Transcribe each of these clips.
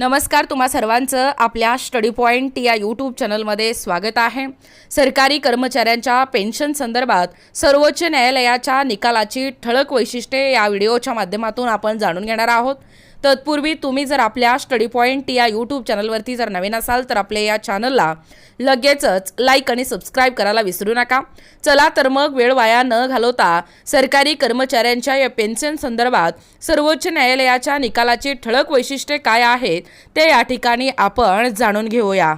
नमस्कार तुम्हा सर्वांचं आपल्या स्टडी पॉईंट या यूट्यूब चॅनलमध्ये स्वागत आहे. सरकारी कर्मचाऱ्यांच्या पेन्शन संदर्भात सर्वोच्च न्यायालयाच्या निकालाची ठळक वैशिष्ट्ये या व्हिडिओच्या माध्यमातून आपण जाणून घेणार आहोत. तत्पूर्वी तुम्ही जर आपल्या स्टडी पॉईंट या यूट्यूब चॅनलवरती जर नवीन असाल तर आपल्या या चॅनलला लगेचच लाईक आणि सबस्क्राईब करायला विसरू नका. चला तर मग वेळ वाया न घालवता सरकारी कर्मचाऱ्यांच्या या पेन्शन संदर्भात सर्वोच्च न्यायालयाच्या निकालाची ठळक वैशिष्ट्ये काय आहेत ते या ठिकाणी आपण जाणून घेऊया.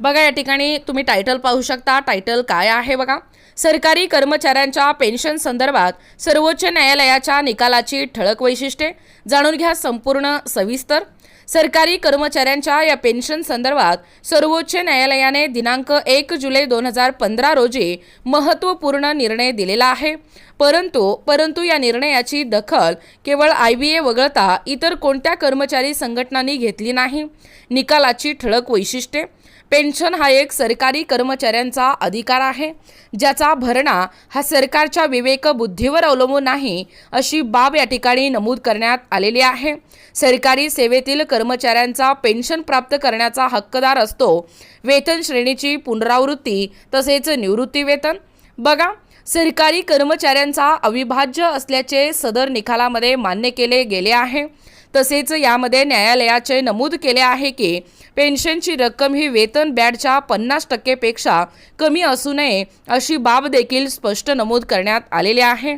बघा या ठिकाणी तुम्ही टायटल पाहू शकता. टायटल काय आहे बघा? सरकारी कर्मचाऱ्यांच्या पेन्शन संदर्भात सर्वोच्च न्यायालयाच्या निकालाची ठळक वैशिष्ट्ये जाणून घ्या संपूर्ण सविस्तर. सरकारी कर्मचाऱ्यांच्या या पेन्शन संदर्भात सर्वोच्च न्यायालयाने दिनांक एक जुलै दोन हजार पंधरा रोजी महत्त्वपूर्ण निर्णय दिलेला आहे. परंतु परंतु या निर्णयाची दखल केवळ आय बी ए वगळता इतर कोणत्या कर्मचारी संघटनांनी घेतली नाही? निकालाची ठळक वैशिष्ट्ये. पेन्शन हा एक सरकारी कर्मचाऱ्यांचा अधिकार आहे. ज्याचा भरणा हा सरकारच्या विवेक बुद्धीवर अवलंबून नाही अशी बाब या ठिकाणी नमूद करण्यात आलेली आहे. सरकारी सेवेतील कर्मचाऱ्यांचा पेन्शन प्राप्त करण्याचा हक्कदार असतो. वेतन श्रेणीची पुनरावृत्ती तसेच निवृत्ती वेतन. बघा सरकारी कर्मचाऱ्यांचा अविभाज्य असल्याचे सदर निकालामध्ये मान्य केले गेले आहे. तसेच यामध्ये न्यायालयाचे नमूद केले आहे की पेन्शनची रक्कम ही वेतन बॅडच्या पन्नास टक्केपेक्षा कमी असू नये अशी बाब देखील स्पष्ट नमूद करण्यात आलेली आहे.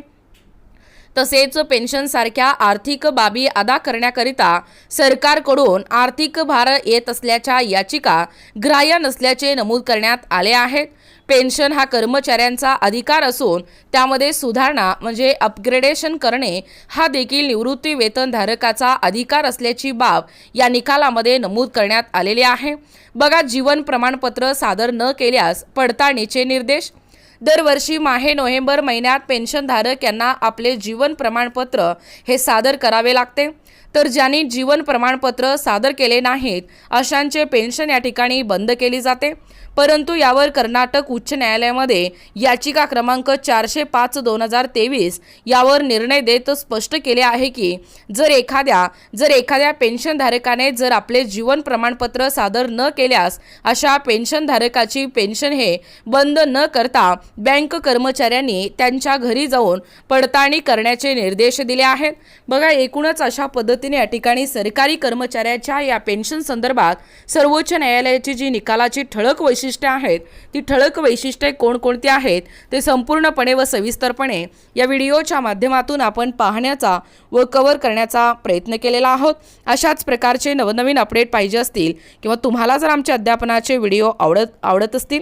तसेच पेन्शनसारख्या आर्थिक बाबी अदा करण्याकरिता सरकारकडून आर्थिक भार येत असल्याच्या याचिका ग्राह्य नसल्याचे नमूद करण्यात आले आहेत. पेन्शन हा कर्मचाऱ्यांचा अधिकार असून त्यामध्ये सुधारणा म्हणजे अपग्रेडेशन करणे हा देखील निवृत्ती वेतनधारकाचा अधिकार असल्याची बाब या निकालामध्ये नमूद करण्यात आलेली आहे. बघा जीवन प्रमाणपत्र सादर न केल्यास पडताळणीचे निर्देश दरवर्षी माहे नोव्हेंबर महिन्यात पेन्शनधारक यांना आपले जीवन प्रमाणपत्र हे सादर करावे लागते. तर ज्यांनी जीवन प्रमाणपत्र सादर केले नाहीत अशांचे पेन्शन या ठिकाणी बंद केली जाते. परंतु यावर कर्नाटक उच्च न्यायालयामध्ये याचिका क्रमांक चारशे पाच दोन हजार तेवीस यावर निर्णय देत स्पष्ट केले आहे की जर एखाद्या जर एखाद्या पेन्शनधारकाने जर आपले जीवन प्रमाणपत्र सादर न केल्यास अशा पेन्शनधारकाची पेन्शन हे बंद न करता बँक कर्मचाऱ्यांनी त्यांच्या घरी जाऊन पडताळणी करण्याचे निर्देश दिले आहेत. बघा एकूणच अशा पद्धतीने या ठिकाणी सरकारी कर्मचाऱ्याच्या या पेन्शन संदर्भात सर्वोच्च न्यायालयाची जी निकालाची ठळक वैशिष्ट्ये आहेत ती ठळक वैशिष्ट्ये कोणकोणती आहेत ते संपूर्णपणे व सविस्तरपणे या व्हिडिओच्या माध्यमातून आपण पाहण्याचा व कव्हर करण्याचा प्रयत्न केलेला आहोत. अशाच प्रकारचे नवनवीन अपडेट पाहिजे असतील किंवा तुम्हाला जर आमच्या अध्यापनाचे व्हिडिओ आवडत आवडत असतील